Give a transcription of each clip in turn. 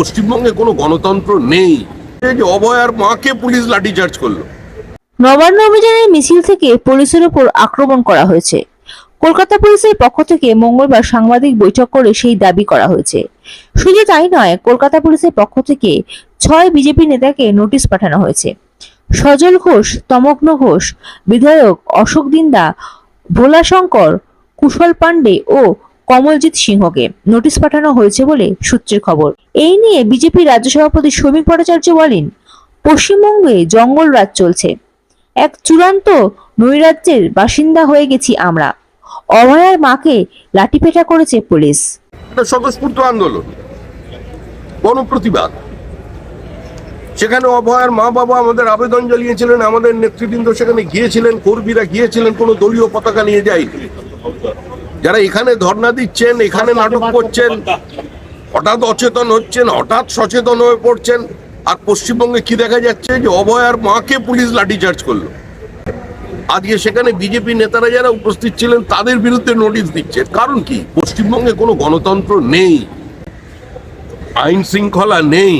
পশ্চিমবঙ্গে কোনো গণতন্ত্র নেই। যে অভয়ার মাকে পুলিশ লাঠিচার্জ করল। নবান্ন অভিযানের মিছিল থেকে পুলিশের উপর আক্রমণ করা হয়েছে। কলকাতা পুলিশের পক্ষ থেকে মঙ্গলবার সাংবাদিক বৈঠক করে সেই দাবি করা হয়েছে। শুধু তাই নয়, কলকাতা পুলিশের পক্ষ থেকে ছয় বিজেপি নেতাকে নোটিশ পাঠানো হয়েছে। সজল ঘোষ, তমগ্ন ঘোষ, বিধায়ক অশোক দিন্দা, ভোলাশঙ্কর, কুশল পান্ডে ও কমলজিৎ সিংহকে নোটিশ পাঠানো হয়েছে বলে সূত্রের খবর। এই নিয়ে বিজেপি রাজ্য সভাপতি শ্রমিক ভট্টাচার্য বলেন, পশ্চিমবঙ্গে জঙ্গল রাজ চলছে। এক চূড়ান্ত নৈরাজ্যের বাসিন্দা হয়ে গেছি আমরা। অভয়ার মাকে লাঠিপেটা করেছে পুলিশ। স্বতঃস্ফূর্ত আন্দোলন, গণপ্রতিবাদ। সেখানে অভয়ার মা বাবা আমাদের আবেদন জানিয়েছিলেন, আমাদের নেতৃবৃন্দ সেখানে গিয়েছিলেন, কর্মীরা গিয়েছিলেন, কোনো দলীয় পতাকা নিয়ে যায়নি। যারা এখানে ধর্ণা দিচ্ছেন এখানে নাটক করছেন হঠাৎ অচেতন হচ্ছেন হঠাৎ সচেতন হয়ে পড়ছেন আর পশ্চিমবঙ্গে কি দেখা যাচ্ছে যে অভয়ার মাকে পুলিশ লাঠিচার্জ করল। আজকে সেখানে বিজেপি নেতারা যারা উপস্থিত ছিলেন তাদের বিরুদ্ধে নোটিশ দিচ্ছে। কারণ কি? পশ্চিমবঙ্গে কোনো গণতন্ত্র নেই আইন শৃঙ্খলা নেই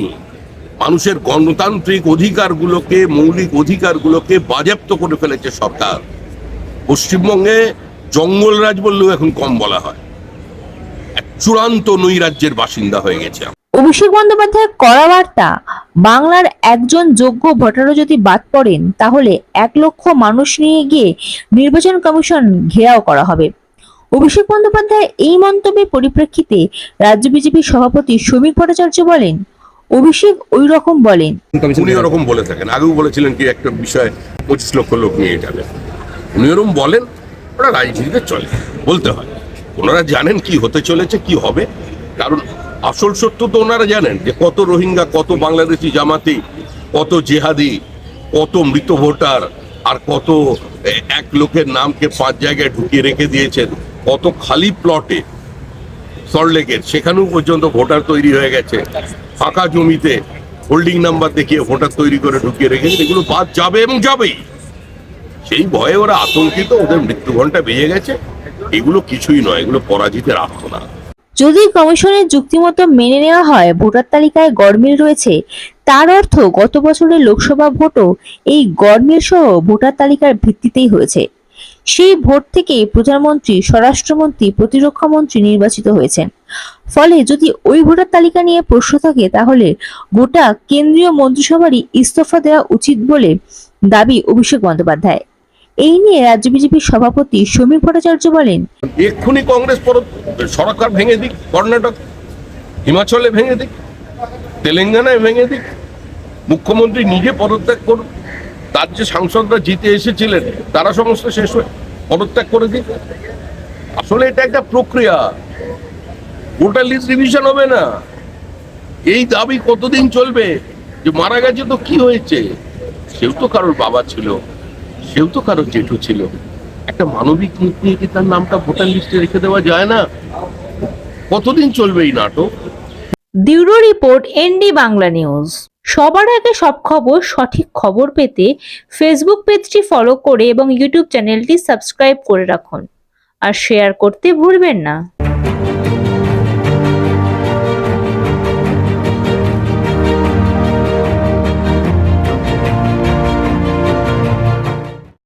মানুষের গণতান্ত্রিক অধিকারগুলোকে মৌলিক অধিকারগুলোকে বাজেপ্ত করে ফেলেছে সরকার। পশ্চিমবঙ্গে জঙ্গলরাজ বললেও এখন কম বলা হয়। এক চূড়ান্ত নৈরাজ্যের বাসিন্দা হয়ে গেছে। অভিষেক বন্দ্যোপাধ্যায়ের কড়া বার্তা বাংলার একজন যোগ্য ভোটারও যদি বাদ পড়েন তাহলে এক লক্ষ মানুষ নিয়ে গিয়ে নির্বাচন কমিশন ঘেরাও করা হবে। অভিষেক বন্দ্যোপাধ্যায় এই মন্তব্যের পরিপ্রেক্ষিতে রাজ্য বিজেপির সভাপতি শ্রমিক ভট্টাচার্য বলেন অভিষেক ওই রকম বলেন উনি ওরকম বলে থাকেন। আগেও বলেছিলেন কি একটা বিষয় পঁচিশ লক্ষ লোক নিয়ে যাবে। উনি ওরকম বলেন ওরা রাজনীতিতে চলে, বলতে হয়। ওনারা জানেন কি হতে চলেছে, কি হবে। কারণ আসল সত্য তো ওনারা জানেন যে কত রোহিঙ্গা, কত বাংলাদেশি জামাতি, কত জেহাদি, কত মৃত ভোটার, আর কত এক লোকের নামকে পাঁচ জায়গায় ঢুকিয়ে রেখে দিয়েছেন, কত খালি প্লটে সল্টলেকের সেখানেও পর্যন্ত ভোটার তৈরি হয়ে গেছে। ফাঁকা জমিতে হোল্ডিং নাম্বার দেখিয়ে ভোটার তৈরি করে ঢুকিয়ে রেখেছে। এগুলো বাদ যাবে এবং যাবেই। সেই ভয়ে ওরা আতঙ্কিত, ওদের মৃত্যু ঘণ্টা বেজে গেছে। এগুলো কিছুই নয়, এগুলো পরাজিতের আত্মনা যদি কমিশনের যুক্তিমতো মেনে নেওয়া হয়, ভোটার তালিকায় গড়মিল রয়েছে, তার অর্থ গত বছরের লোকসভা ভোটও এই গড়মিল সহ ভোটার তালিকার ভিত্তিতেই হয়েছে। সেই ভোট থেকেই প্রধানমন্ত্রী, স্বরাষ্ট্রমন্ত্রী, প্রতিরক্ষা মন্ত্রী নির্বাচিত হয়েছেন। ফলে যদি ওই ভোটার তালিকা নিয়ে প্রশ্ন থাকে, তাহলে গোটা কেন্দ্রীয় মন্ত্রিসভারই ইস্তফা দেওয়া উচিত বলে দাবি অভিষেক বন্দ্যোপাধ্যায়। এই নিয়ে রাজ্য বিজেপির সভাপতি সমীর ভট্টাচার্য বলেন, এক্ষুনি কংগ্রেস সরকার ভেঙে দিক, কর্ণাটক, হিমাচলে ভেঙে দিক, তেলেঙ্গানায় ভেঙে দিক, মুখ্যমন্ত্রী নিজে পদত্যাগ করুন তার যে সাংসদরা জিতে এসেছিলেন, তারা সমস্ত শেষ হয়ে পদত্যাগ করে দিক। আসলে এটা একটা প্রক্রিয়া। ভোটার লিস্ট রিভিশন হবে না। এই দাবি কতদিন চলবে? যে মারা গেছে তো কি হয়েছে? সেও তো কারোর বাবা ছিল। সেও তো কারোর জেঠু ছিল। একটা মানবিক দিক নিয়ে কি তার নামটা ভোটার লিস্টে রেখে দেওয়া যায় না? কতদিন চলবে এই নাটক? Bureau report, ND Bangla news. সবার আগে সব খবর, সঠিক খবর পেতে ফেসবুক পেজটি ফলো করে এবং ইউটিউব চ্যানেলটি সাবস্ক্রাইব করে রাখুন। আর শেয়ার করতে ভুলবেন না।